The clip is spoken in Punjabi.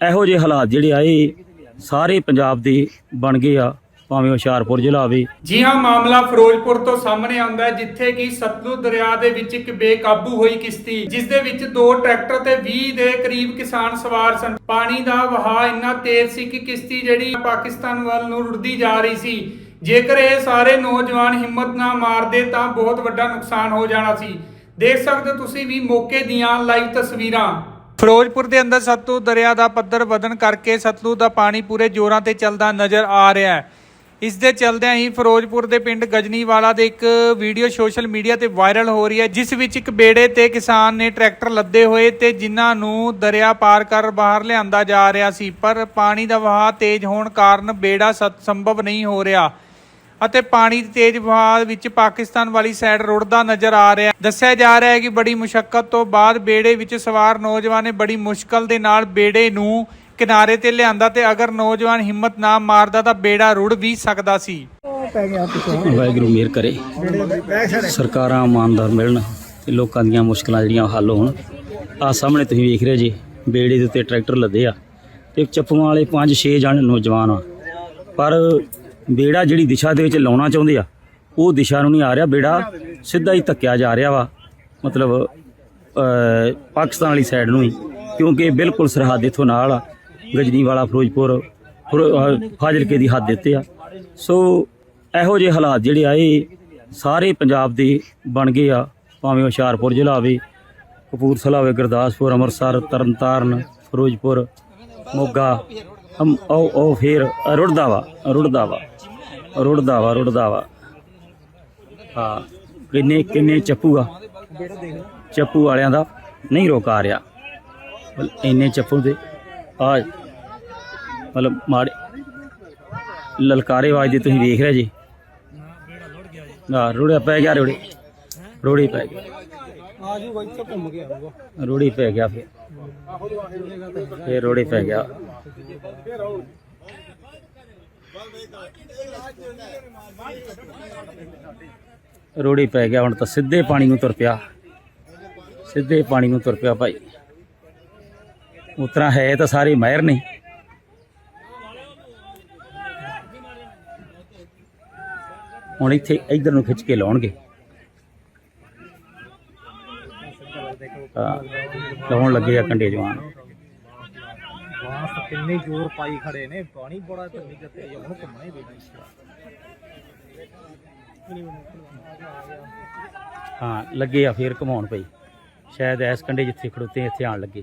ਇਹੋ ਜਿਹੇ ਹਾਲਾਤ ਜਿਹੜੇ ਆ ਸਾਰੇ ਪੰਜਾਬ ਦੇ ਬਣ ਗਏ ਆ, ਭਾਵੇਂ ਹੁਸ਼ਿਆਰਪੁਰ ਜ਼ਿਲ੍ਹਾ ਹੋਵੇ। ਜੀ ਹਾਂ, ਮਾਮਲਾ ਫਿਰੋਜ਼ਪੁਰ ਤੋਂ ਸਾਹਮਣੇ ਆਉਂਦਾ ਹੈ, ਜਿੱਥੇ ਕਿ ਸਤਲੁਜ ਦਰਿਆ ਦੇ ਵਿੱਚ ਇੱਕ ਬੇਕਾਬੂ ਹੋਈ ਕਿਸ਼ਤੀ, ਜਿਸ ਦੇ ਵਿੱਚ ਦੋ ਟਰੈਕਟਰ ਤੇ 20 ਦੇ ਕਰੀਬ ਕਿਸਾਨ ਸਵਾਰ ਸਨ। ਪਾਣੀ ਦਾ ਵਹਾਅ ਇੰਨਾ ਤੇਜ਼ ਸੀ ਕਿ ਕਿਸ਼ਤੀ ਜਿਹੜੀ ਪਾਕਿਸਤਾਨ ਵੱਲ ਨੂੰ ਰੁੜਦੀ ਜਾ ਰਹੀ ਸੀ। ਜੇਕਰ ਇਹ ਸਾਰੇ ਨੌਜਵਾਨ ਹਿੰਮਤ ਨਾ ਮਾਰਦੇ, ਤਾਂ ਬਹੁਤ ਵੱਡਾ ਨੁਕਸਾਨ ਹੋ ਜਾਣਾ ਸੀ। ਦੇਖ ਸਕਦੇ ਹੋ ਤੁਸੀਂ ਵੀ ਮੌਕੇ ਦੀਆਂ ਲਾਈਵ ਤਸਵੀਰਾਂ। ਫਿਰੋਜ਼ਪੁਰ ਦੇ ਅੰਦਰ ਸਤਲੁਜ ਦਰਿਆ ਦਾ ਪੱਧਰ ਵਧਣ ਕਰਕੇ ਸਤਲੁਜ ਦਾ ਪਾਣੀ ਪੂਰੇ ਜ਼ੋਰਾਂ ਤੇ ਚੱਲਦਾ ਨਜ਼ਰ ਆ ਰਿਹਾ ਹੈ। ਇਸ ਦੇ ਚਲਦਿਆਂ ਹੀ ਫਿਰੋਜ਼ਪੁਰ ਦੇ ਪਿੰਡ ਗਜਨੀਵਾਲਾ ਦੇ ਇੱਕ ਵੀਡੀਓ ਸੋਸ਼ਲ ਮੀਡੀਆ ਤੇ ਵਾਇਰਲ ਹੋ ਰਹੀ ਹੈ, ਜਿਸ ਵਿੱਚ ਇੱਕ ਬੇੜੇ ਤੇ ਕਿਸਾਨ ਨੇ ਟਰੈਕਟਰ ਲੱਦੇ ਹੋਏ ਤੇ ਜਿਨ੍ਹਾਂ ਨੂੰ ਦਰਿਆ ਪਾਰ ਕਰ ਬਾਹਰ ਲਿਆਂਦਾ ਜਾ ਰਿਹਾ ਸੀ। ਪਰ ਪਾਣੀ ਦਾ ਵਹਾਅ ਤੇਜ਼ ਹੋਣ ਕਾਰਨ ਬੇੜਾ ਸਤ- ਸੰਭਵ ਨਹੀਂ ਹੋ ਰਿਹਾ। ਅਤੇ ਪਾਣੀ ਦੀ ਤੇਜ਼ ਵਹਾਅ ਵਿੱਚ ਪਾਕਿਸਤਾਨ ਵਾਲੀ ਸਾਈਡ ਰੁੜਦਾ ਨਜ਼ਰ ਆ ਰਿਹਾ। ਦੱਸਿਆ ਜਾ ਰਿਹਾ ਹੈ ਕਿ ਬੜੀ ਮੁਸ਼ਕਲ ਤੋਂ ਬਾਅਦ ਬੇੜੇ ਵਿੱਚ ਸਵਾਰ ਨੌਜਵਾਨ ਨੇ ਬੜੀ ਮੁਸ਼ਕਲ ਦੇ ਨਾਲ ਬੇੜੇ ਨੂੰ ਕਿਨਾਰੇ ਤੇ ਲਿਆਂਦਾ ਤੇ ਅਗਰ ਨੌਜਵਾਨ ਹਿੰਮਤ ਨਾ ਮਾਰਦਾ ਤਾਂ ਬੇੜਾ ਰੁੜ ਵੀ ਸਕਦਾ ਸੀ। ਵਾਹਿਗੁਰੂ ਮਿਹਰ ਕਰੇ। ਸਰਕਾਰਾਂ ਇਮਾਨਦਾਰ ਮਿਲਣ ਤੇ ਲੋਕਾਂ ਦੀਆਂ ਮੁਸ਼ਕਲਾਂ ਜਿਹੜੀਆਂ ਹੱਲ ਹੋਣ। ਆ ਸਾਹਮਣੇ ਤੁਸੀਂ ਵੇਖ ਰਹੇ ਜੀ, ਬੇੜੇ ਦੇ ਉੱਤੇ ਟਰੈਕਟਰ ਲੱਦੇ ਆ ਤੇ ਚੱਪੂਆਂ ਵਾਲੇ 5-6 ਜਣ ਨੌਜਵਾਨ ਆ। ਪਰ ਬੇੜਾ ਜਿਹੜੀ ਦਿਸ਼ਾ ਦੇ ਵਿੱਚ ਲਾਉਣਾ ਚਾਹੁੰਦੇ ਆ, ਉਹ ਦਿਸ਼ਾ ਨੂੰ ਨਹੀਂ ਆ ਰਿਹਾ। ਬੇੜਾ ਸਿੱਧਾ ਹੀ ਧੱਕਿਆ ਜਾ ਰਿਹਾ ਵਾ, ਮਤਲਬ ਪਾਕਿਸਤਾਨ ਵਾਲੀ ਸਾਈਡ ਨੂੰ ਹੀ, ਕਿਉਂਕਿ ਬਿਲਕੁਲ ਸਰਹੱਦ ਇਥੋਂ ਨਾਲ ਆ, ਗਜਨੀਵਾਲਾ, ਫਿਰੋਜ਼ਪੁਰ, ਫਿਰੋ- ਫਾਜ਼ਿਲਕੇ ਦੀ ਹੱਦ ਦਿੱਤੇ ਆ। ਸੋ, ਇਹੋ ਜਿਹੇ ਹਾਲਾਤ ਜਿਹੜੇ ਆ, ਇਹ ਸਾਰੇ ਪੰਜਾਬ ਦੇ ਬਣ ਗਏ ਆ, ਭਾਵੇਂ ਹੁਸ਼ਿਆਰਪੁਰ ਜ਼ਿਲ੍ਹਾ ਹੋਵੇ, ਕਪੂਰਥਲਾ ਹੋਵੇ, ਗੁਰਦਾਸਪੁਰ, ਅੰਮ੍ਰਿਤਸਰ, ਤਰਨਤਾਰਨ, ਫਿਰੋਜ਼ਪੁਰ, ਮੋਗਾ ਹਮ ਉਹ ਉਹ ਫੇਰ ਰੁੜਦਾ ਵਾ ਰੁੜਦਾ ਵਾ ਰੁੜਦਾ ਵਾ ਰੁੜਦਾ ਵਾ ਹਾਂ ਕਿੰਨੇ ਕਿੰਨੇ ਚੱਪੂ ਆ ਚੱਪੂ ਵਾਲਿਆਂ ਦਾ ਨਹੀਂ ਰੋਕ ਆ ਰਿਹਾ। ਇੰਨੇ ਚੱਪੂ ਦੇ ਆ ਮਤਲਬ ਮਾੜੇ ਲਲਕਾਰੇ ਵਾਜਦੇ ਤੁਸੀਂ ਵੇਖ ਰਹੇ ਜੀ। ਆ ਰੋੜਿਆ ਪੈ ਗਿਆ ਰੋੜੇ। ਰੋੜੀ ਪੈ ਗਿਆ। ਆਜੂ ਬਾਈ ਤੋਂ ਘੁੰਮ ਆਊਗਾ। ਰੋੜੀ ਪੈ ਗਿਆ ਫਿਰ। ਫਿਰ ਰੋੜੀ ਪੈ ਗਿਆ। ਰੋੜੀ ਪੈ ਗਿਆ, ਹੁਣ ਤਾਂ ਸਿੱਧੇ ਪਾਣੀ ਨੂੰ ਤੁਰ ਪਿਆ। ਸਿੱਧੇ ਪਾਣੀ ਨੂੰ ਤੁਰ ਪਿਆ ਭਾਈ। ਉਤਰਾ ਹੈ ਤਾਂ ਸਾਰੇ ਮਹਿਰ ਨੇ ਹੁਣ ਇੱਥੇ ਇਧਰ ਨੂੰ ਖਿੱਚ ਕੇ ਲਾਉਣਗੇ। ਲਾਉਣ ਲੱਗੇ ਆ ਕੰਡੇ ਜਵਾਨ। ਬਾਸ ਕਿੰਨੇ ਜ਼ੋਰ ਪਾਈ ਖੜੇ ਨੇ, ਪਾਣੀ ਬੜਾ ਚੰਗੀ ਜੱਤੇ ਹੁਣ ਘੁੰਮਣਾ ਹੀ ਪੈਣਾ ਹਾਂ, ਲੱਗੇ ਆ ਫੇਰ ਘਮਾਉਣ ਪਈ ਸ਼ਾਇਦ ਐਸ ਕੰਡੇ ਜਿੱਥੇ ਖੜੋਤੇ ਇੱਥੇ ਆਣ ਲੱਗੇ।